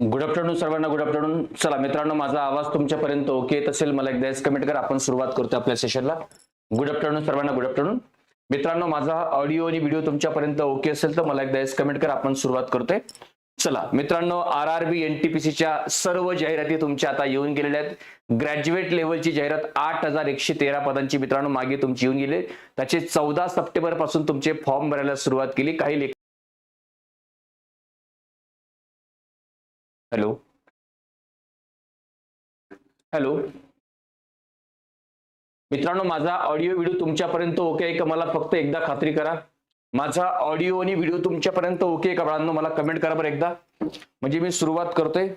Good afternoon सर्वांना good afternoon चला मित्रांनो माझा आवाज तुमच्यापर्यंत ओके येत असेल मला एकदा कमेंट करा. आपण सुरुवात करतो आपल्या सेशनला गुड आफ्टरनून सर्वांना गुड आफ्टरनून मित्रांनो माझा ऑडिओ आणि व्हिडिओ तुमच्यापर्यंत ओके असेल तर मला एकदा कमेंट करा. आपण सुरुवात करतोय. चला मित्रांनो आर आर बी एनटीपीसीच्या सर्व जाहिराती तुमच्या आता येऊन गेलेल्या आहेत. ग्रॅज्युएट लेवलची जाहिरात आठ हजार एकशे तेरा पदांची मित्रांनो मागे तुमची येऊन गेली त्याचे चौदा सप्टेंबरपासून तुमचे फॉर्म भरायला सुरुवात केली. काही हॅलो. हॅलो. मित्रांनो माझा ऑडिओ व्हिडिओ तुमच्यापर्यंत ओके आहे का? मला फक्त एकदा खात्री करा. माझा ऑडिओ आणि व्हिडिओ तुमच्यापर्यंत ओके आहे का बाळांनो? मला कमेंट करा बरं एकदा. म्हणजे मी सुरुवात करतोय.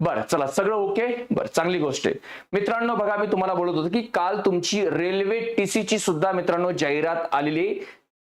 बरं चला सगळं ओके? बरं चांगली गोष्ट आहे. मित्रांनो बघा मी तुम्हाला बोलत होतो की काल तुमची रेल्वे टीसीची सुद्धा मित्रांनो जाहिरात आलेली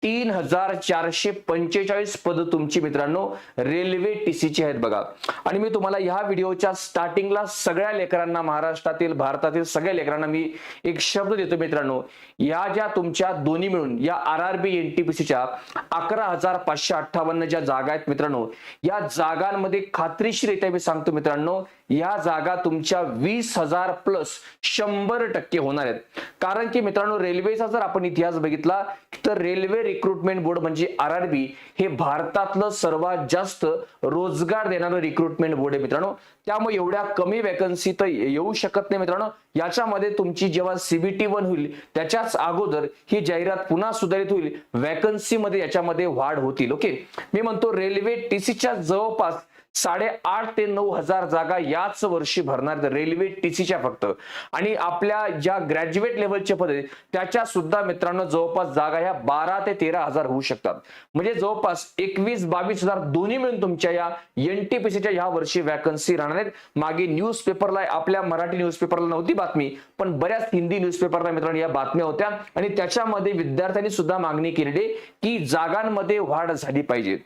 तीन हजार चारशे पंचेचाळीस पद तुमची मित्रांनो रेल्वे टीसीची आहेत बघा. आणि मी तुम्हाला ह्या व्हिडिओच्या स्टार्टिंगला सगळ्या लेकरांना महाराष्ट्रातील भारतातील सगळ्या लेकरांना मी एक शब्द देतो मित्रांनो. या ज्या तुमच्या दोन्ही मिळून या R R B N T P सीच्या अकरा हजार पाचशे अठ्ठावन्न ज्या जागा आहेत मित्रांनो या जागांमध्ये खात्रीशीरित्या मी सांगतो मित्रांनो या जागा तुमच्या वीस हजार प्लस शंभर टक्के होणार आहेत. कारण की मित्रांनो रेल्वेचा जर आपण इतिहास बघितला तर रेल्वे रिक्रुटमेंट बोर्ड म्हणजे आर आर बी हे भारतातलं सर्वात जास्त रोजगार देणारं रिक्रुटमेंट बोर्ड आहे मित्रांनो. त्यामुळे एवढ्या कमी वॅकन्सी तर येऊ शकत नाही मित्रांनो. याच्यामध्ये तुमची जेव्हा सीबीटी वन होईल त्याच्याच अगोदर ही जाहिरात पुन्हा सुधारित होईल. वॅकन्सीमध्ये याच्यामध्ये वाढ होतील ओके मी म्हणतो रेल्वे टीसीच्या जवळपास साडेआठ ते नऊ हजार जागा याच वर्षी भरणार रेल्वे टीसीच्या फक्त. आणि आपल्या ज्या ग्रॅज्युएट लेवलचे पद आहेत त्याच्या सुद्धा मित्रांनो जवळपास जागा ह्या बारा ते तेरा हजार होऊ शकतात. म्हणजे जवळपास एकवीस बावीस हजार दोन्ही मिळून तुमच्या या एनटीपीसीच्या ह्या वर्षी वॅकन्सी राहणार आहेत. मागे न्यूज पेपरला आपल्या मराठी न्यूज पेपरला नव्हती बातमी पण बऱ्याच हिंदी न्यूज पेपरला मित्रांनो या बातम्या होत्या. आणि त्याच्यामध्ये विद्यार्थ्यांनी सुद्धा मागणी केलेली की जागांमध्ये वाढ झाली पाहिजे.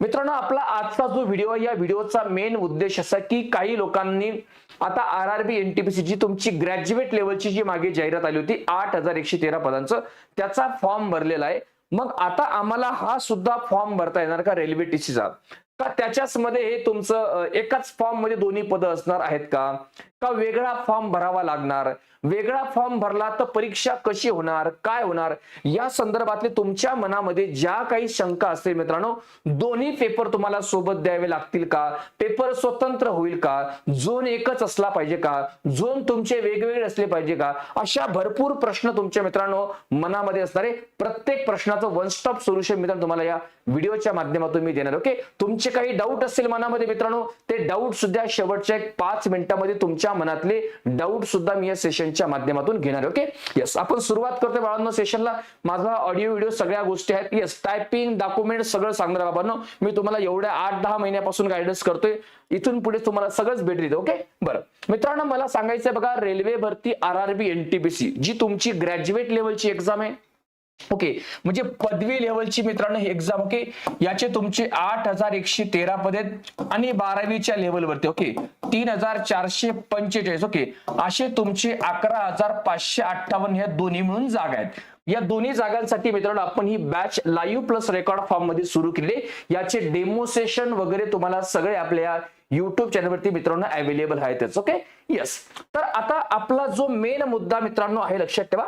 मित्रांनो आपला आजचा जो व्हिडिओ या व्हिडिओचा मेन उद्देश असा की काही लोकांनी आता आर आर बी एनटीपीसी जी तुमची ग्रॅज्युएट लेवलची जी मागे जाहिरात आली होती आठ हजार एकशे तेरा पदांचं त्याचा फॉर्म भरलेला आहे. मग आता आम्हाला हा सुद्धा फॉर्म भरता येणार का रेल्वे टीसीचा का त्याच्याच मध्ये हे तुमचं एकाच फॉर्ममध्ये दोन्ही पदं असणार आहेत का? का वेगळा फॉर्म भरावा लागणार? वेगळा फॉर्म भरला तर परीक्षा कशी होणार काय होणार? या संदर्भातले तुमच्या मनामध्ये ज्या काही शंका असतील मित्रांनो दोन्ही पेपर तुम्हाला सोबत द्यावे लागतील का? पेपर स्वतंत्र होईल का? झोन एकच असला पाहिजे का? झोन तुमचे वेगवेगळे असले पाहिजे का? अशा भरपूर प्रश्न तुमच्या मित्रांनो मनामध्ये असणारे प्रत्येक प्रश्नाचं वन स्टॉप सोल्युशन मित्रांनो तुम्हाला या व्हिडिओच्या माध्यमातून मी देणार ओके? तुमचे काही डाऊट असतील मनामध्ये मित्रांनो ते डाऊट सुद्धा शेवटच्या एक पाच मिनिटांमध्ये तुमच्या मनातले डाऊट सुद्धा मी या सेशनच्या माध्यमातून घेणार ओके येस आपण सुरुवात करतोय बाळांनो सेशनला माझा ऑडिओ व्हिडिओ सगळ्या गोष्टी आहेत. येस टायपिंग डॉक्युमेंट सगळं सांगणार बाबांनो. मी तुम्हाला एवढ्या आठ दहा महिन्यापासून गायडन्स करतोय. इथून पुढे तुम्हाला सगळंच भेट ओके बरं. मित्रांनो मला सांगायचंय बघा रेल्वे भरती R R B N T B C G तुमची ग्रॅज्युएट लेवलची एक्झाम आहे. ओके म्हणजे पदवी लेवलची मित्रांनो ही एक्झाम ओके? याचे तुमचे आठ हजार एकशे तेरा पद आहेत आणि बारावीच्या लेवलवरती ओके? तीन हजार चारशे पंचेचाळीस ओके? असे तुमचे अकरा हजार पाचशे अठ्ठावन्न ह्या दोन्ही मिळून जागा आहेत. या दोन्ही जागांसाठी मित्रांनो आपण ही बॅच लाईव्ह प्लस रेकॉर्ड फॉर्ममध्ये सुरू केली. याचे डेमो सेशन वगैरे तुम्हाला सगळे आपल्या युट्यूब चॅनलवरती मित्रांनो अवेलेबल आहेतच ओके येस तर आता आपला जो मेन मुद्दा मित्रांनो आहे लक्षात ठेवा.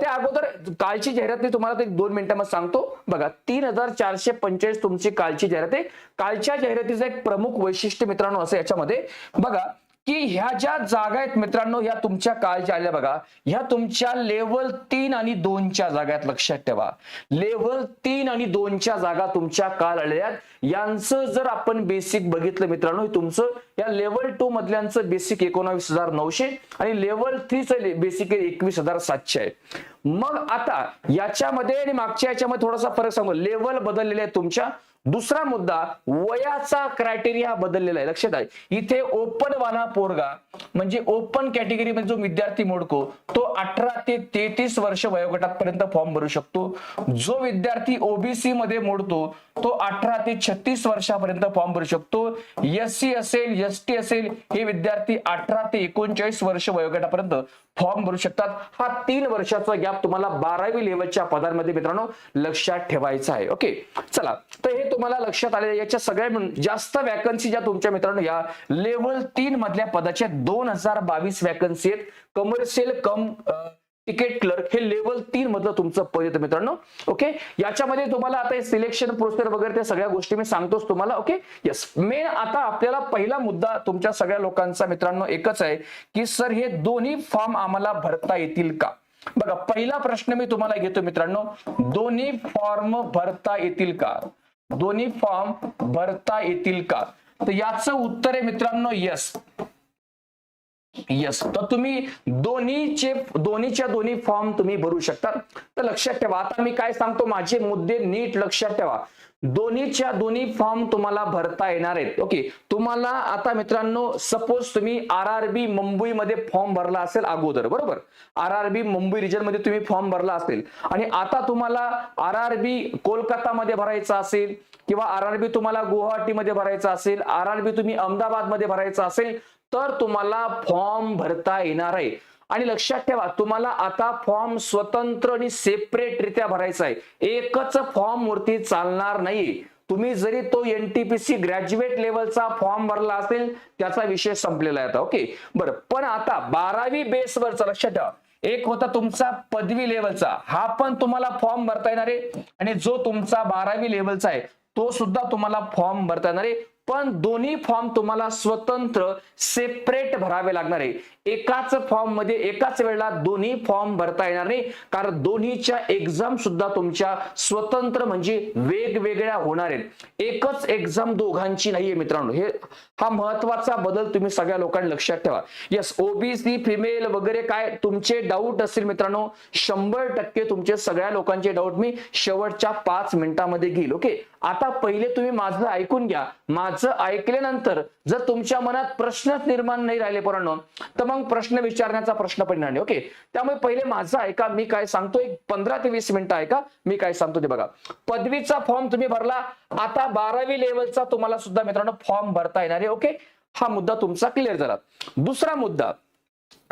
त्या अगोदर कालची जाहिरात मी तुम्हाला एक दोन मिनिटांमध्ये सांगतो. बघा तीन हजार चारशे पंचेचाळीस तुमची कालची जाहिरात आहे. कालच्या जाहिरातीचं एक प्रमुख वैशिष्ट्य मित्रांनो असं याच्यामध्ये. बघा की ह्या ज्या जागा आहेत मित्रांनो ह्या तुमच्या कालच्या आल्या बघा. ह्या तुमच्या लेवल तीन आणि दोनच्या जागा आहेत लक्षात ठेवा. लेवल तीन आणि दोनच्या जागा तुमच्या काल आलेल्या आहेत. यांचं जर आपण बेसिक बघितलं मित्रांनो तुमचं या लेवल टू मधल्यांचं बेसिक एकोणावीस हजार नऊशे आणि लेवल थ्रीचं बेसिक एकवीस हजार सातशे आहे. मग आता याच्यामध्ये आणि मागच्या याच्यामध्ये थोडासा फरक सांगू लेवल बदललेले आहे तुमच्या. दुसरा मुद्दा वयाचा क्रायटेरिया बदललेला आहे. लक्षात आहे. इथे ओपन वाला पोरगा म्हणजे ओपन कॅटेगरी मध्ये जो विद्यार्थी मोडको तो अठरा ते तेहतीस वर्ष वयोगटापर्यंत फॉर्म भरू शकतो. जो विद्यार्थी ओबीसी मध्ये मोडतो तो अठरा ते छत्तीस वर्षापर्यंत फॉर्म भरू शकतो. एस सी असेल एस टी असेल हे विद्यार्थी अठरा ते एकोणचाळीस वर्ष वयोगटापर्यंत फॉर्म भरू शकतात. हा तीन वर्षाचा गॅप तुम्हाला बारावी लेवलच्या पदांमध्ये मित्रांनो लक्षात ठेवायचा आहे. ओके चला. तर हे तुम्हाला लक्षात आले याच्या सगळ्या जास्त वॅकन्सी ज्या तुमच्या मित्रांनो या लेवल तीन मधल्या पदाच्या दोन हजार बावीस वॅकन्सी आहेत. कमर्शियल कम तिकीट क्लर्क हे लेवल तीन मधलं तुमचं पद येतं मित्रांनो. ओके याच्यामध्ये तुम्हाला आता सिलेक्शन प्रोसेस वगैरे त्या सगळ्या गोष्टी मी सांगतोच तुम्हाला. ओके येस मेन आता आपल्याला पहिला मुद्दा तुमच्या सगळ्या लोकांचा मित्रांनो एकच आहे की सर हे दोन्ही फॉर्म आम्हाला भरता येतील का? बघा पहिला प्रश्न मी तुम्हाला घेतो मित्रांनो. दोन्ही फॉर्म भरता येतील का? दोन्ही फॉर्म भरता येतील का? तर याचं उत्तर आहे मित्रांनो यस यस तर तुम्ही दोन्हीचे दोन्हीच्या दोन्ही फॉर्म तुम्ही भरू शकता. तर लक्षात ठेवा. आता मी काय सांगतो? माझे मुद्दे नीट लक्षात ठेवा. दोन्हीच्या दोन्ही फॉर्म तुम्हाला भरता येणार आहेत. ओके. तुम्हाला आता मित्रांनो सपोज तुम्ही आर आर बी मुंबईमध्ये फॉर्म भरला असेल अगोदर बरोबर? आर आर बी मुंबई रिजनमध्ये तुम्ही फॉर्म भरला असेल. आणि आता तुम्हाला आर आर बी कोलकातामध्ये भरायचा असेल किंवा आर आर बी तुम्हाला गुवाहाटीमध्ये भरायचा असेल आर आर बी तुम्ही अहमदाबादमध्ये भरायचा असेल तर तुम्हाला फॉर्म भरता येणार आहे. आणि लक्षात ठेवा तुम्हाला आता फॉर्म स्वतंत्र आणि सेपरेट रित्या भरायचा आहे. एकच फॉर्म वरती चालणार नाही. तुम्ही जरी तो एनटीपीसी ग्रॅज्युएट लेवलचा फॉर्म भरला असेल त्याचा विषय संपलेला आहे आता ओके बरं पण आता बारावी बेसवरचा लक्षात ठेवा. एक होता तुमचा पदवी लेवलचा हा पण तुम्हाला फॉर्म भरता येणार आहे. आणि जो तुमचा बारावी लेवलचा आहे तो सुद्धा तुम्हाला फॉर्म भरता येणार आहे. पण दोन्ही फॉर्म तुम्हाला स्वतंत्र सेपरेट भरावे लागणार आहे. एकाच फॉर्ममध्ये एकाच वेळेला दोन्ही फॉर्म भरता येणार नाही. कारण दोन्हीच्या एक्झाम सुद्धा तुमच्या स्वतंत्र म्हणजे वेगवेगळ्या होणार आहेत. एकच एक्झाम दोघांची नाहीये मित्रांनो. हे हा महत्त्वाचा बदल तुम्ही सगळ्या लोकांनी लक्षात ठेवा. येस ओबीसी फिमेल वगैरे काय तुमचे डाऊट असतील मित्रांनो. शंभर टक्के तुमचे सगळ्या लोकांचे डाऊट मी शेवटच्या पाच मिनिटांमध्ये घेईल ओके आता पहिले तुम्ही माझं ऐकून घ्या. ऐकल्यानंतर जर तुमच्या मनात प्रश्नच निर्माण नाही राहिले पोरांनो तर मग प्रश्न विचारण्याचा प्रश्न पण नाही ओके? त्यामुळे पहिले माझं ऐका मी काय सांगतो एक पंधरा ते वीस मिनिटं ऐका मी काय सांगतो ते बघा. पदवीचा फॉर्म तुम्ही भरला आता बारावी लेवलचा तुम्हाला सुद्धा मित्रांनो फॉर्म भरता येणार आहे ओके? हा मुद्दा तुमचा क्लिअर झाला. दुसरा मुद्दा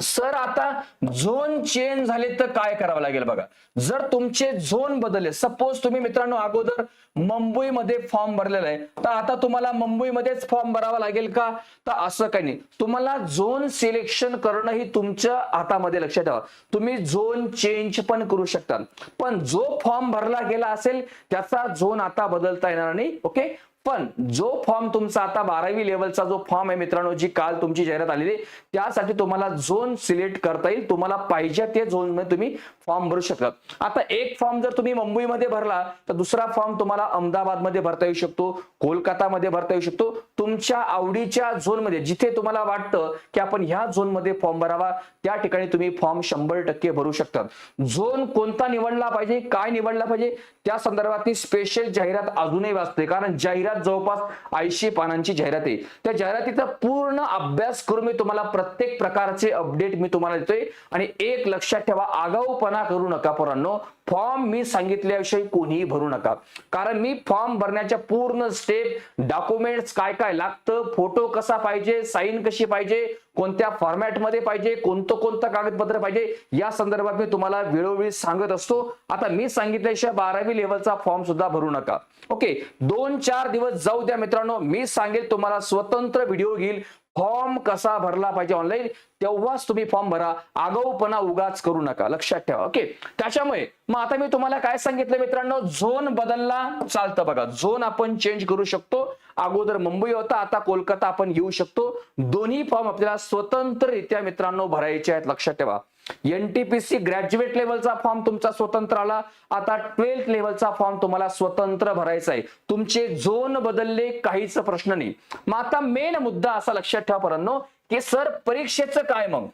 सर आता झोन चेंज झाले तर काय करावं लागेल बघा? जर तुमचे झोन बदलले सपोज तुम्ही मित्रांनो अगोदर मुंबईमध्ये फॉर्म भरलेला आहे तर आता तुम्हाला मुंबईमध्येच फॉर्म भरावा लागेल का? तर असं काही नाही. तुम्हाला झोन सिलेक्शन करणं ही तुमच्या हातामध्ये लक्षात ठेवा. तुम्ही झोन चेंज पण करू शकता. पण जो फॉर्म भरला गेला असेल त्याचा झोन आता बदलता येणार नाही ओके? पण जो फॉर्म तुमचा आता बारावी लेवलचा जो फॉर्म आहे मित्रांनो जी काल तुमची जाहिरात आलेली आहे, त्यासाठी तुम्हाला झोन सिलेक्ट करता येईल. तुम्हाला पाहिजे ते झोनमध्ये तुम्ही फॉर्म भरू शकता. आता एक फॉर्म जर तुम्ही मुंबईमध्ये भरला तर दुसरा फॉर्म तुम्हाला अहमदाबादमध्ये भरता येऊ शकतो कोलकातामध्ये भरता येऊ शकतो. तुमच्या आवडीच्या झोनमध्ये जिथे तुम्हाला वाटतं की आपण ह्या झोनमध्ये फॉर्म भरावा त्या ठिकाणी तुम्ही फॉर्म शंभर टक्के भरू शकतात. झोन कोणता निवडला पाहिजे काय निवडला पाहिजे त्या संदर्भातली स्पेशल जाहिरात अजूनही वाचते. कारण जाहिरात जवळपास ऐंशी पानांची जाहिरात आहे. त्या जाहिरातीचा पूर्ण अभ्यास करून मी तुम्हाला प्रत्येक प्रकारचे अपडेट मी तुम्हाला देतोय. आणि एक लक्षात ठेवा आगाऊपणा करू नका पोरांनो. फॉर्म मी सांगितल्याविषयी कोणीही भरू नका. कारण मी फॉर्म भरण्याच्या पूर्ण स्टेप डॉक्युमेंट्स काय काय लागतं फोटो कसा पाहिजे साईन कशी पाहिजे कोणत्या फॉर्मॅटमध्ये पाहिजे कोणतं कोणतं कागदपत्र पाहिजे या संदर्भात मी तुम्हाला वेळोवेळी सांगत असतो. आता मी सांगितल्याशिवाय बारावी लेवलचा फॉर्म सुद्धा भरू नका. ओके दोन चार दिवस जाऊ द्या मित्रांनो. मी सांगेल तुम्हाला स्वतंत्र व्हिडिओ घेईल. फॉर्म कसा भरला पाहिजे ऑनलाईन तेव्हाच तुम्ही फॉर्म भरा. आगाऊपणा उगाच करू नका. लक्षात ठेवा. ओके त्याच्यामुळे मग आता मी तुम्हाला काय सांगितलं मित्रांनो? झोन बदलला. चालतं बघा. झोन आपण चेंज करू शकतो. अगोदर मुंबई होता आता कोलकाता आपण घेऊ शकतो. दोन्ही फॉर्म आपल्याला स्वतंत्ररित्या मित्रांनो भरायचे आहेत. लक्षात ठेवा. एनटीपीसी ग्रॅज्युएट लेवलचा फॉर्म तुमचा स्वतंत्र आला. आता ट्वेल्थ लेवलचा फॉर्म तुम्हाला स्वतंत्र भरायचा आहे. तुमचे झोन बदलले काहीच प्रश्न नाही. मग आता मेन मुद्दा असा लक्षात ठेवा परांनो की सर परीक्षेचं काय मग?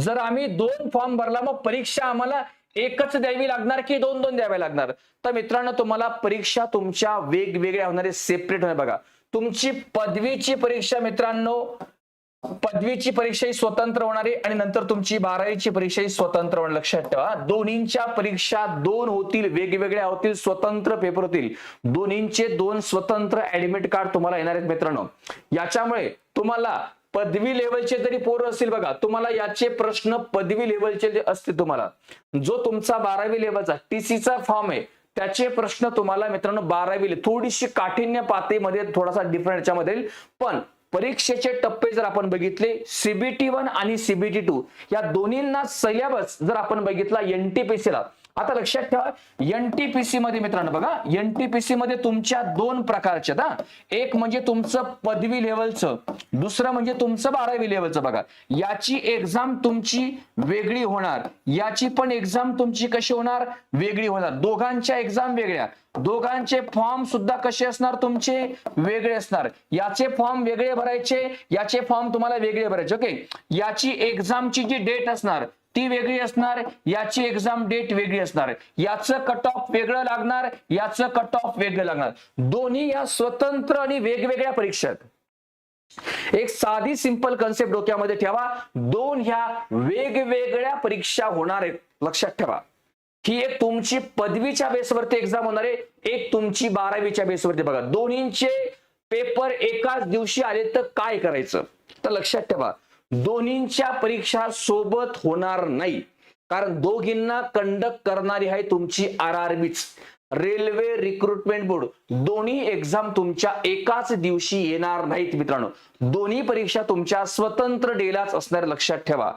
जर आम्ही दोन फॉर्म भरला मग परीक्षा आम्हाला एकच द्यावी लागणार की दोन दोन द्याव्या लागणार? तर मित्रांनो तुम्हाला परीक्षा तुमच्या वेगवेगळ्या होणारे सेपरेट होणार. बघा तुमची पदवीची परीक्षा मित्रांनो पदवीची परीक्षा ही स्वतंत्र होणार आहे आणि नंतर तुमची बारावीची परीक्षा ही स्वतंत्र होणार. लक्षात ठेवा दोन्हींच्या परीक्षा दोन होतील वेगवेगळ्या होतील स्वतंत्र पेपर होतील. दोन्हींचे दोन स्वतंत्र ऍडमिट कार्ड तुम्हाला येणार आहेत मित्रांनो. याच्यामुळे तुम्हाला पदवी लेवलचे तरी पोरं असतील बघा तुम्हाला याचे प्रश्न पदवी लेवलचे जे असतील तुम्हाला जो तुमचा बारावी लेवलचा टीसीचा फॉर्म आहे त्याचे प्रश्न तुम्हाला मित्रांनो बारावी थोडीशी काठिण्य पातळीमध्ये थोडासा डिफरंट याच्यामध्ये पण परीक्षेचे टप्पे जर आपण बघितले सीबीटी वन आणि सीबीटी टू या दोन्हींना सिलेबस जर आपण बघितला एनटीपीसीला आता लक्षात ठेवा एनटीपीसी मध्ये मित्रांनो बघा एनटीपीसी मध्ये तुमच्या दोन प्रकारच्या हा. एक म्हणजे तुमचं पदवी लेवलचं दुसरं म्हणजे तुमचं बारावी लेवलचं बघा. याची एक्झाम तुमची वेगळी होणार याची पण एक्झाम तुमची कशी होणार? वेगळी होणार. दोघांच्या एक्झाम वेगळ्या. दोघांचे फॉर्म सुद्धा कसे असणार तुमचे? वेगळे असणार. याचे फॉर्म वेगळे भरायचे याचे फॉर्म तुम्हाला वेगळे भरायचे ओके याची एक्झामची जी डेट असणार ती वेगळी असणार याची एक्झाम डेट वेगळी असणार. याचं कट ऑफ वेगळं लागणार याचं कट ऑफ वेगळं लागणार. दोन्ही या स्वतंत्र आणि वेगवेगळ्या परीक्षा आहेत एक साधी सिंपल कन्सेप्ट डोक्यामध्ये ठेवा. दोन ह्या वेगवेगळ्या परीक्षा होणार आहेत. लक्षात ठेवा. ही एक तुमची पदवीच्या बेसवरती एक्झाम होणार आहे. एक तुमची बारावीच्या बेसवरती बघा. दोन्हींचे पेपर एकाच दिवशी आले तर काय करायचं? तर लक्षात ठेवा. दोन्हींच्या परीक्षा सोबत होणार नाही. कारण दोघींना कंडक्ट करणारी आहे तुमची आर आर बीच रेल्वे रिक्रुटमेंट बोर्ड दोन्ही एक्झाम तुमच्या एकाच दिवशी येणार नाहीत मित्रांनो. दोन्ही परीक्षा तुमच्या स्वतंत्र डेलाच असणार लक्षात ठेवा.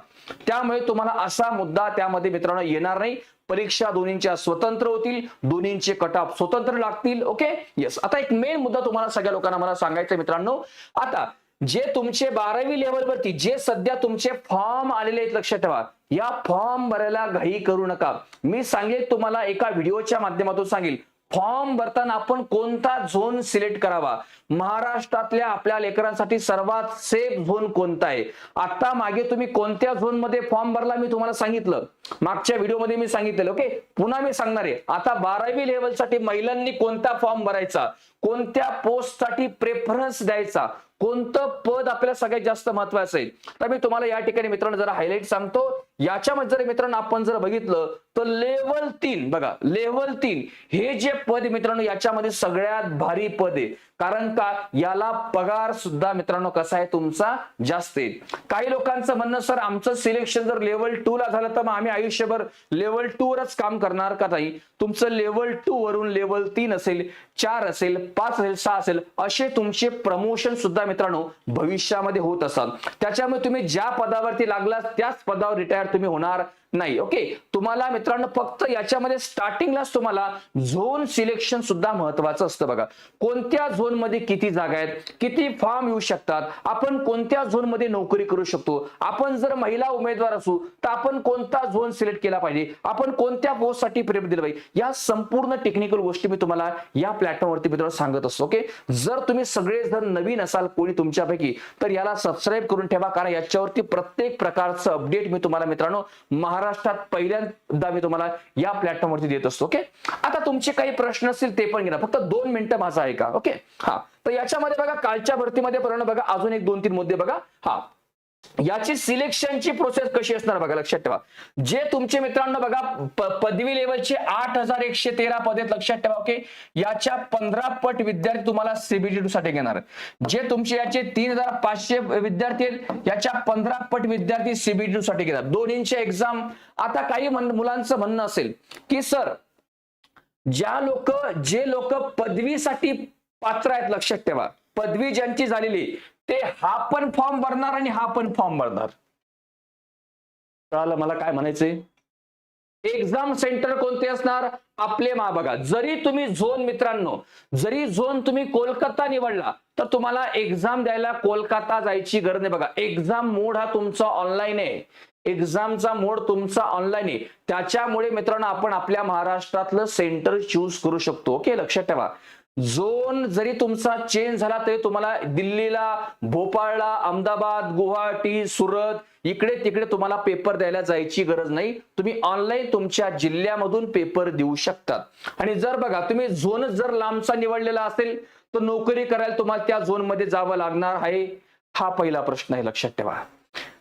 त्यामुळे तुम्हाला असा मुद्दा त्यामध्ये मित्रांनो येणार नाही. परीक्षा दोन्हींच्या स्वतंत्र होतील दोन्हींचे कटाप स्वतंत्र लागतील ओके येस आता एक मेन मुद्दा तुम्हाला सगळ्या लोकांना मला सांगायचा मित्रांनो. आता जे तुमचे बारावी लेवलवरती जे सध्या तुमचे फॉर्म आलेले आहेत लक्षात ठेवा. या फॉर्म भरायला घाई करू नका. मी सांगेल तुम्हाला एका व्हिडिओच्या माध्यमातून सांगेल. फॉर्म भरताना आपण कोणता झोन सिलेक्ट करावा? महाराष्ट्रातल्या आपल्या लेकरांसाठी सर्वात सेफ झोन कोणता आहे? आता मागे तुम्ही कोणत्या झोनमध्ये फॉर्म भरला मी तुम्हाला सांगितलं. मागच्या व्हिडिओमध्ये मी सांगितलेलं ओके पुन्हा मी सांगणार आहे. आता बारावी लेवलसाठी महिलांनी कोणता फॉर्म भरायचा? कोणत्या पोस्टसाठी प्रेफरन्स द्यायचा? कोणतं पद आपल्याला सगळ्यात जास्त महत्वाचं आहे तर मी तुम्हाला या ठिकाणी मित्रांनो जरा हायलाईट सांगतो. याच्यामध्ये जर मित्रांनो आपण जर बघितलं तर लेवल तीन बघा लेवल तीन हे जे पद मित्रांनो याच्यामध्ये सगळ्यात भारी पद आहे. कारण का? याला पगार सुद्धा मित्रांनो कसा आहे? तुमचा जास्त आहे काही लोकांचं म्हणणं सर आमचं सिलेक्शन जर लेवल टू ला झालं तर मग आम्ही आयुष्यभर लेवल टू वरच काम करणार का ताई? तुमचं लेवल टू वरून लेवल तीन असेल चार असेल पाच असेल सहा असेल असे तुमचे प्रमोशन सुद्धा मित्रांनो भविष्यामध्ये होत असतात. त्याच्यामुळे तुम्ही ज्या पदावरती लागला त्याच पदावर रिटायर तुम्ही होणार नाही. ओके तुम्हाला मित्रांनो फक्त याच्यामध्ये स्टार्टिंगलाच तुम्हाला झोन सिलेक्शन सुद्धा महत्वाचं असतं बघा. कोणत्या झोनमध्ये किती जागा आहेत? किती फॉर्म येऊ शकतात? आपण कोणत्या झोनमध्ये नोकरी करू शकतो? आपण जर महिला उमेदवार असू तर आपण कोणता झोन सिलेक्ट केला पाहिजे? आपण कोणत्या पोस्टसाठी प्रेम दिलं पाहिजे? या संपूर्ण टेक्निकल गोष्टी मी तुम्हाला या प्लॅटफॉर्मवरती मित्रांनो सांगत असतो. ओके जर तुम्ही सगळे जर नवीन असाल कोणी तुमच्यापैकी तर याला सबस्क्राईब करून ठेवा. कारण याच्यावरती प्रत्येक प्रकारचं अपडेट मी तुम्हाला मित्रांनो महा महाराष्ट्रात पहिल्यांदा मी तुम्हाला या प्लॅटफॉर्मवरती देत असतो ओके आता तुमचे काही प्रश्न असतील ते पण घेणार. फक्त दोन मिनिटं माझा का ओके हा. तर याच्यामध्ये बघा कालच्या भरतीमध्ये पण बघा अजून एक दोन तीन मुद्दे बघा. हा. याची सिलेक्शनची प्रोसेस कशी असणार बघा लक्षात ठेवा. जे तुमचे मित्रांनो बघा पदवी लेवलचे आठ हजार एकशे तेरा पद आहेत लक्षात ठेवा ओके? याच्या पंधरा पट विद्यार्थी तुम्हाला सीबीटी साठी घेणार जे तुमचे याचे तीन हजार पाचशे विद्यार्थी आहेत याच्या पंधरा पट विद्यार्थी सीबीटी साठी घेणार. दोन्हींच्या एक्झाम आता काही मुलांचं म्हणणं असेल की सर ज्या लोक जे लोक पदवीसाठी पात्र आहेत लक्षात ठेवा. पदवी ज्यांची झालेली ते हा पण फॉर्म भरणार आणि हा पण फॉर्म भरणार. कळालं मला काय म्हणायचंय? एक्झाम सेंटर कोणते असणार? आपले मा बघा. जरी तुम्ही झोन मित्रांनो जरी झोन तुम्ही कोलकाता निवडला तर तुम्हाला एक्झाम द्यायला कोलकाता जायची गरज नाही. बघा एक्झाम मोड हा तुमचा ऑनलाईन आहे. एक्झामचा मोड तुमचा ऑनलाईन आहे. त्याच्यामुळे मित्रांनो आपण आपल्या महाराष्ट्रातलं सेंटर चूज करू शकतो. ओके लक्षात ठेवा. झोन जरी तुमचा चेंज झाला तरी तुम्हाला दिल्लीला भोपाळला अहमदाबाद गुवाहाटी सुरत इकडे तिकडे तुम्हाला पेपर द्यायला जायची गरज नाही. तुम्ही ऑनलाईन तुमच्या जिल्ह्यामधून पेपर देऊ शकतात आणि जर बघा तुम्ही झोन जर लांबचा निवडलेला असेल तर नोकरी करायला तुम्हाला त्या झोनमध्ये जावं लागणार आहे. हा पहिला प्रश्न आहे लक्षात ठेवा.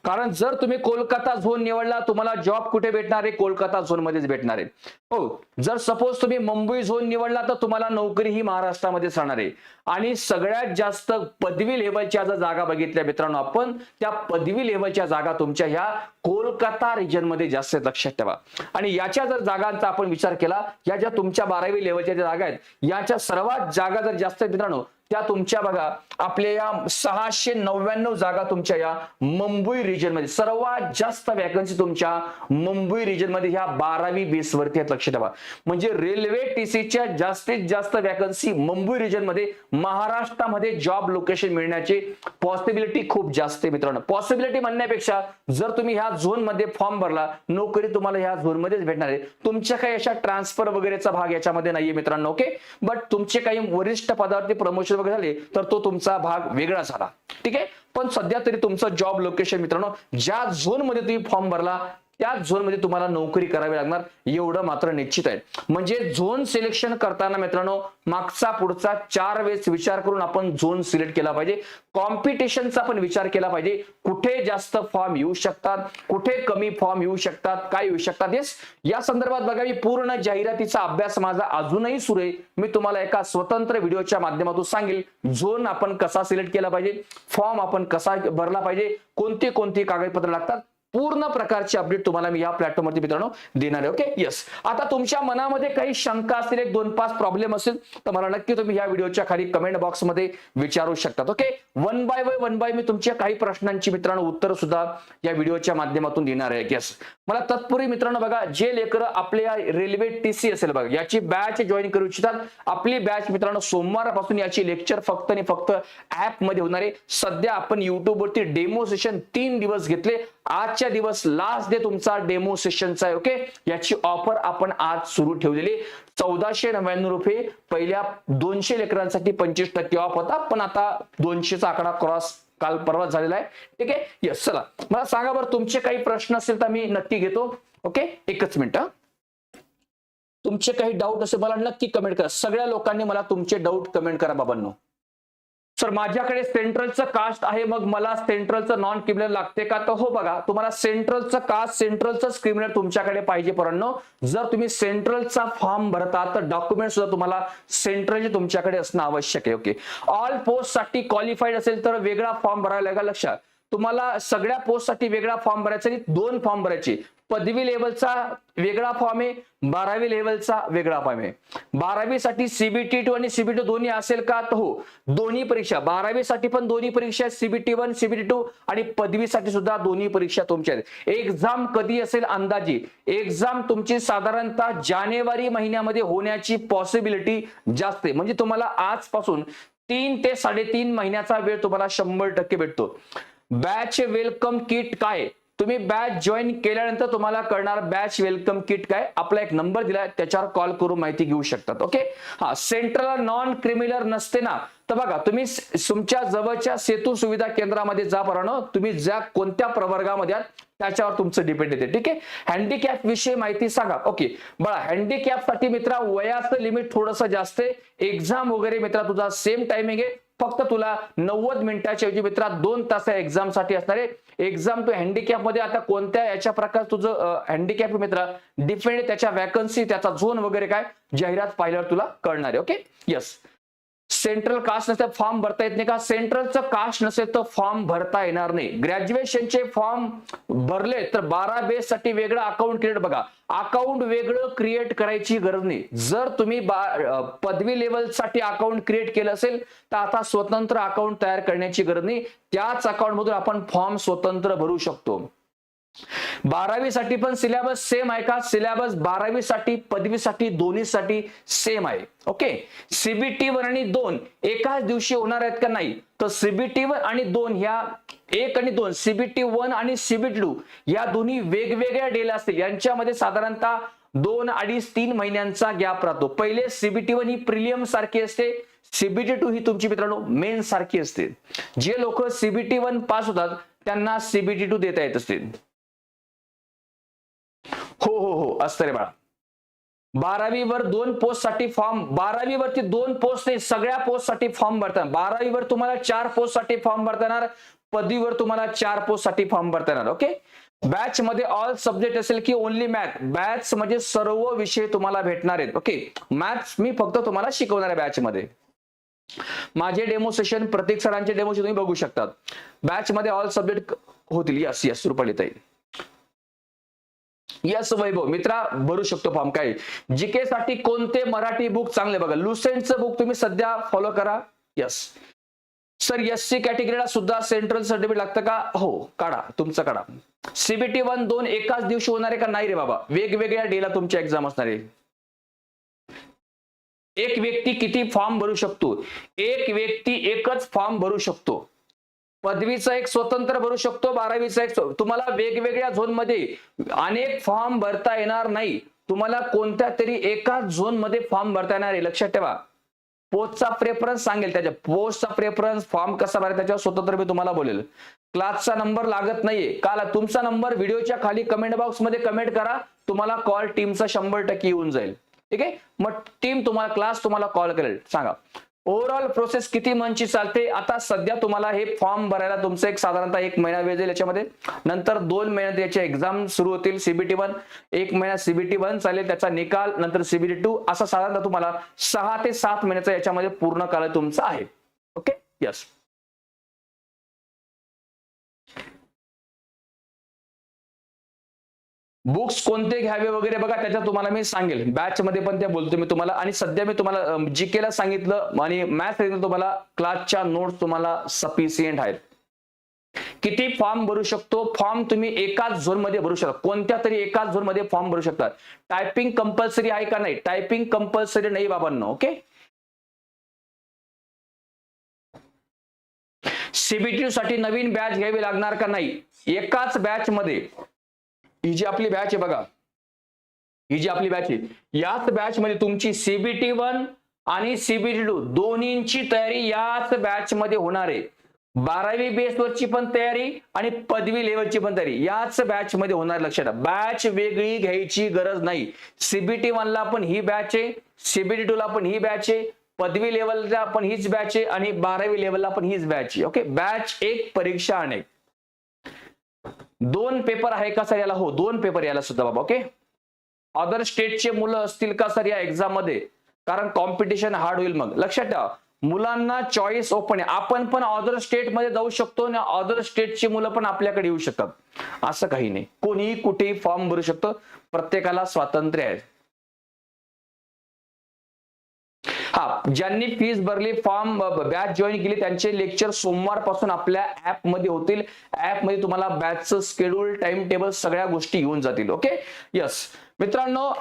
कारण जर तुम्ही कोलकाता झोन निवडला तुम्हाला जॉब कुठे भेटणार आहे? कोलकाता झोन मध्येच भेटणार आहे. हो जर सपोज तुम्ही मुंबई झोन निवडला तर तुम्हाला नोकरी ही महाराष्ट्रामध्येच राहणार आहे. आणि सगळ्यात जास्त पदवी लेवलच्या जर जागा बघितल्या मित्रांनो आपण त्या पदवी लेवलच्या जागा तुमच्या ह्या कोलकाता रिजनमध्ये जास्त लक्षात ठेवा. आणि याच्या जर जागांचा आपण विचार केला या ज्या तुमच्या बारावी लेवलच्या ज्या जागा आहेत याच्या सर्वात जागा जर जास्त आहेत मित्रांनो त्या तुमच्या बघा आपल्या या सहाशे नव्याण्णव जागा तुमच्या या मुंबई रिजनमध्ये सर्वात जास्त वॅकन्सी तुमच्या मुंबई रिजनमध्ये ह्या बारावी बेस वरती आहेत लक्ष ठेवा. म्हणजे रेल्वे टीसीच्या जास्तीत जास्त वॅकन्सी मुंबई रिजनमध्ये महाराष्ट्रामध्ये जॉब लोकेशन मिळण्याची पॉसिबिलिटी खूप जास्त आहे मित्रांनो. पॉसिबिलिटी म्हणण्यापेक्षा जर तुम्ही ह्या झोनमध्ये फॉर्म भरला नोकरी तुम्हाला ह्या झोन मध्येच भेटणार आहे. तुमच्या काही अशा ट्रान्सफर वगैरेचा भाग याच्यामध्ये नाहीये मित्रांनो ओके बट तुमचे काही वरिष्ठ पदावरती प्रमोशन वगैरे झाले तर तो तुमचा भाग वेगळा झाला. ठीक आहे? पण सध्या तरी तुमचं जॉब लोकेशन मित्रांनो ज्या झोनमध्ये तुम्ही फॉर्म भरला त्या झोनमध्ये तुम्हाला नोकरी करावी लागणार एवढं मात्र निश्चित आहे. म्हणजे झोन सिलेक्शन करताना मित्रांनो मागचा पुढचा चार वेळेस विचार करून आपण झोन सिलेक्ट केला पाहिजे. कॉम्पिटिशनचा पण विचार केला पाहिजे. कुठे जास्त फॉर्म येऊ शकतात कुठे कमी फॉर्म येऊ शकतात काय येऊ शकतात येस या संदर्भात बघा मी पूर्ण जाहिरातीचा अभ्यास माझा अजूनही सुरू आहे. मी तुम्हाला एका स्वतंत्र व्हिडिओच्या माध्यमातून सांगेल झोन आपण कसा सिलेक्ट केला पाहिजे फॉर्म आपण कसा भरला पाहिजे कोणती कोणती कागदपत्र लागतात पूर्ण प्रकारची अपडेट तुम्हाला मी या प्लॅटफॉर्मवरती मित्रांनो देणार आहे ओके येस आता तुमच्या मनामध्ये काही शंका असतील एक दोन पाच प्रॉब्लेम असेल तर मला नक्की तुम्ही या व्हिडिओच्या खाली कमेंट बॉक्समध्ये विचारू शकतात okay one by one one by मी तुमच्या काही प्रश्नांची मित्रांनो उत्तर सुद्धा या व्हिडिओच्या माध्यमातून देणार आहे येस मला तत्पूर्वी मित्रांनो बघा जे लेकर आपल्या रेल्वे टीसी असेल बघा याची बॅच जॉईन करू इच्छितात. आपली बॅच मित्रांनो सोमवारपासून याची लेक्चर फक्त आणि फक्त ऍपमध्ये होणार आहे. सध्या आपण युट्यूबवरती डेमो सेशन तीन दिवस घेतले. आजच्या दिवस लास्ट डे तुमचा डेमो सेशनचा आहे ओके याची ऑफर आपण आज सुरू ठेवलेली चौदाशे नव्याण्णव रुपये पहिल्या दोनशे लेकरांसाठी पंचवीस टक्के ऑफ होता पण आता दोनशेचा आकडा क्रॉस काल परवा झालेला आहे. ठीक आहे? यस चला. मला सांगा बरं तुमचे काही प्रश्न असेल तर मी नक्की घेतो ओके एकच मिनिट. तुमचे काही डाऊट असेल मला नक्की कमेंट करा. सगळ्या लोकांनी मला तुमचे डाऊट कमेंट करा बाबांनो. सर माझ्याकडे सेंट्रलचं कास्ट आहे मग मला सेंट्रलचं नॉन क्रिमिनल लागते का? तर हो बघा तुम्हाला सेंट्रलचं कास्ट सेंट्रलचं क्रिमिनल तुमच्याकडे पाहिजे परंतु जर तुम्ही सेंट्रलचा फॉर्म भरता तर डॉक्युमेंट सुद्धा तुम्हाला सेंट्रलचे तुमच्याकडे असणं आवश्यक आहे ओके ऑल पोस्टसाठी क्वालिफाईड असेल तर वेगळा फॉर्म भरायला लागेल लक्षात. तुम्हाला सगळ्या पोस्टसाठी वेगळा फॉर्म भरायचा आणि दोन फॉर्म भरायचे. पदवी लेवलचा वेगळा फॉर्म आहे बारावी लेवलचा वेगळा फॉर्म आहे. बारावीसाठी सीबीटी टू आणि सीबीटी दोन्ही असेल का? तर हो दोन्ही परीक्षा बारावीसाठी पण दोन्ही परीक्षा सीबीटी वन सीबीटी टू आणि पदवीसाठी सुद्धा दोन्ही परीक्षा तुमच्या आहेत. एक्झाम कधी असेल? अंदाजे. एक्झाम तुमची साधारणतः जानेवारी महिन्यामध्ये होण्याची पॉसिबिलिटी जास्त आहे. म्हणजे तुम्हाला आजपासून तीन ते साडेतीन महिन्याचा वेळ तुम्हाला शंभर टक्के भेटतो. बॅच वेलकम किट काय तुम्ही बॅच जॉईन केल्यानंतर तुम्हाला करणार बॅच वेलकम किट काय? आपला एक नंबर दिलाय त्याच्यावर कॉल करून माहिती घेऊ शकतात ओके हा सेंट्रल नॉन क्रिमिनल नसते ना. तर बघा तुम्ही तुमच्या जवळच्या सेतू सुविधा केंद्रामध्ये जा परानो तुम्ही ज्या कोणत्या प्रवर्गामध्ये आहात त्याच्यावर तुमचं डिपेंड येते ठीक आहे? हँडिकॅप विषयी माहिती सांगा ओके बघा हँडिकॅपसाठी मित्रा वयाचं लिमिट थोडंसं जास्त आहे. एक्झाम वगैरे मित्रा तुझा सेम टायमिंग आहे. फक्त तुला नव्वद मिनिटाच्या ऐवजी मित्रा दोन तास एक्झामसाठी असणार. आहे एक्झाम तू हँडिकॅपमध्ये आता कोणत्या याच्या प्रकार तुझं हँडिकॅप मित्र? डिफेंड त्याच्या वॅकन्सी त्याचा झोन वगैरे काय? जाहिरात पाहिल्यावर तुला कळणार आहे ओके येस सेंट्रल कास्ट नसेल फॉर्म भरता येत नाही का? सेंट्रलचं कास्ट नसेल तर फॉर्म भरता येणार नाही. ग्रॅज्युएशनचे फॉर्म भरले तर बारा बेस साठी वेगळं अकाउंट क्रिएट बघा. अकाउंट वेगळं क्रिएट करायची गरज नाही. जर तुम्ही पदवी लेवलसाठी अकाउंट क्रिएट केलं असेल तर आता स्वतंत्र अकाउंट तयार करण्याची गरज नाही. त्याच अकाउंट मधून आपण फॉर्म स्वतंत्र भरू शकतो. बारावीसाठी पण सिलेबस सेम आहे का? सिलेबस बारावीसाठी पदवीसाठी दोन्हीसाठी सेम आहे. ओके सीबीटी वन आणि दोन एकाच दिवशी होणार आहेत का नाही? तर सीबीटी वन आणि दोन ह्या एक आणि दोन सीबीटी वन आणि सीबीटी टू या दोन्ही वेगवेगळ्या डेला असतील. यांच्यामध्ये साधारणतः दोन अडीच तीन महिन्यांचा गॅप राहतो. पहिले सीबीटी वन ही प्रिलियम सारखी असते. सीबीटी टू ही तुमची मित्रांनो मेन सारखी असते. जे लोक सीबीटी वन पास होतात त्यांना सीबीटी टू देता येत असते हो हो हो. असतं रे बाळा. बारावीवर दोन पोस्टसाठी फॉर्म बारावीवरती दोन पोस्ट नाही सगळ्या पोस्टसाठी फॉर्म भरताना बारावीवर तुम्हाला चार पोस्टसाठी फॉर्म भरता येणार पदवीवर तुम्हाला चार पोस्टसाठी फॉर्म भरता येणार ओके बॅच मध्ये ऑल सब्जेक्ट असेल की ओनली मॅथ बॅच म्हणजे सर्व विषय तुम्हाला भेटणार आहेत ओके मॅथ्स मी फक्त तुम्हाला शिकवणार आहे बॅच मध्ये. माझे डेमो सेशन प्रत्येक सरांचे डेमो तुम्ही बघू शकतात. बॅच मध्ये ऑल सब्जेक्ट होतील. Yes yes Rupali yes Vaibhav मित्रा भरू शकतो फॉर्म काय जीके साठी कोणते मराठी बुक चांगले बघा. लुसेंटचं बुक तुम्ही सध्या फॉलो करा. यस सर एस सी कॅटेगरीला सुद्धा सेंट्रल सर्टिफिकेट लागतं का? हो काढा. तुमचं काढा. सीबीटी वन दोन एकाच दिवशी होणार आहे का? नाही रे बाबा. वेगवेगळ्या डेला तुमची एक्झाम असणार आहे. एक व्यक्ती किती फॉर्म भरू शकतो? एक व्यक्ती एकच फॉर्म भरू शकतो. पदवीचा एक स्वतंत्र भरू शकतो बारावीचा एक तुम्हाला वेगवेगळ्या झोनमध्ये अनेक फॉर्म भरता येणार नाही. तुम्हाला कोणत्या तरी एकाच झोनमध्ये फॉर्म भरता येणार आहे लक्षात ठेवा. पोस्टचा प्रेफरन्स सांगेल त्याच्या पोस्टचा प्रेफरन्स फॉर्म कसा भरायचा त्याच्यावर स्वतंत्र मी तुम्हाला बोलेल. क्लासचा नंबर लागत नाहीये. काल तुमचा नंबर व्हिडिओच्या खाली कमेंट बॉक्समध्ये कमेंट करा. तुम्हाला कॉल टीमचा शंभर टक्के येऊन जाईल. ठीक आहे? मग टीम तुम्हाला क्लास तुम्हाला कॉल करेल. सांगा. ओव्हरऑल प्रोसेस किती मंथची चालते? आता सध्या तुम्हाला हे फॉर्म भरायला तुमचं एक साधारणतः एक महिना वेळ जाईल याच्यामध्ये. नंतर दोन महिन्यात याचे एक्झाम सुरू होतील सीबीटी वन एक महिना सीबीटी वन चालेल त्याचा निकाल नंतर सीबीटी टू असा साधारणतः तुम्हाला सहा ते सात महिन्याचा याच्यामध्ये पूर्ण काळ तुमचा आहे. ओके यस बुक्स कोणते घ्यावे वगैरे बघा त्याच्यात तुम्हाला मी सांगेल. बॅच मध्ये पण त्या बोलतो मी तुम्हाला. आणि सध्या मी तुम्हाला जीके ला सांगितलं आणि मॅथ्स सांगितलं तुम्हाला क्लासच्या नोट्स तुम्हाला सफिशियंट आहेत. किती फॉर्म भरू शकतो? फॉर्म तुम्ही एकाच झोनमध्ये भरू शकता. कोणत्या तरी एकाच झोनमध्ये फॉर्म भरू शकता. टायपिंग कंपल्सरी आहे का नाही? टायपिंग कंपल्सरी नाही बाबांना ओके सीबीटी साठी नवीन बॅच घ्यावी लागणार का नाही? एकाच बॅच मध्ये. ही जी आपली बॅच आहे बघा. ही जी आपली बॅच आहे. याच बॅच मध्ये तुमची सीबीटी वन आणि सीबीटी टू दोन्हींची तयारी याच बॅच मध्ये होणार आहे. बारावी बेसवरची पण तयारी आणि पदवी लेवलची पण तयारी. याच बॅच मध्ये होणार लक्षात बॅच वेगळी घ्यायची गरज नाही. सीबीटी वनला पण ही बॅच आहे. सीबीटी टू ला पण ही बॅच आहे. पदवी लेवलला पण हीच बॅच आहे आणि बारावी लेवलला पण हीच बॅच आहे. ओके बॅच एक परीक्षा अनेक दोन पेपर आहे का सर याला? हो दोन पेपर याला सुद्धा बाबा ओके? अदर स्टेटचे मुलं असतील का सर या एक्झाममध्ये? कारण कॉम्पिटिशन हार्ड होईल मग. लक्षात ठेवा मुलांना चॉईस ओपन आहे. आपण पण अदर स्टेटमध्ये जाऊ शकतो आणि अदर स्टेटची मुलं पण आपल्याकडे येऊ शकतात. असं काही नाही. कोणीही कुठेही फॉर्म भरू शकतो. प्रत्येकाला स्वातंत्र्य आहे. हा ज्यांनी फीस भरली फॉर्म बॅच जॉईन केली त्यांचे लेक्चर सोमवारपासून आपल्या ऍपमध्ये होतील. ऍपमध्ये तुम्हाला बॅचचं स्केड्यूल टाइम टेबल सगळ्या गोष्टी येऊन जातील ओके? यस मित्रांनो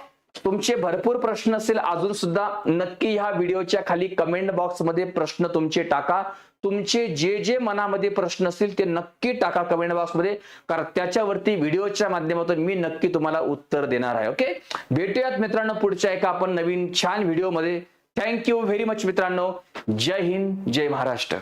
तुमचे भरपूर प्रश्न असेल अजून सुद्धा नक्की ह्या व्हिडिओच्या खाली कमेंट बॉक्समध्ये प्रश्न तुमचे टाका. तुमचे जे जे मनामध्ये प्रश्न असतील ते नक्की टाका कमेंट बॉक्समध्ये. कारण त्याच्यावरती व्हिडिओच्या माध्यमातून मी नक्की तुम्हाला उत्तर देणार आहे ओके? भेटूयात मित्रांनो पुढच्या एका आपण नवीन छान व्हिडिओमध्ये. थँक्यू व्हेरी मच मित्रांनो. जय हिंद जय महाराष्ट्र.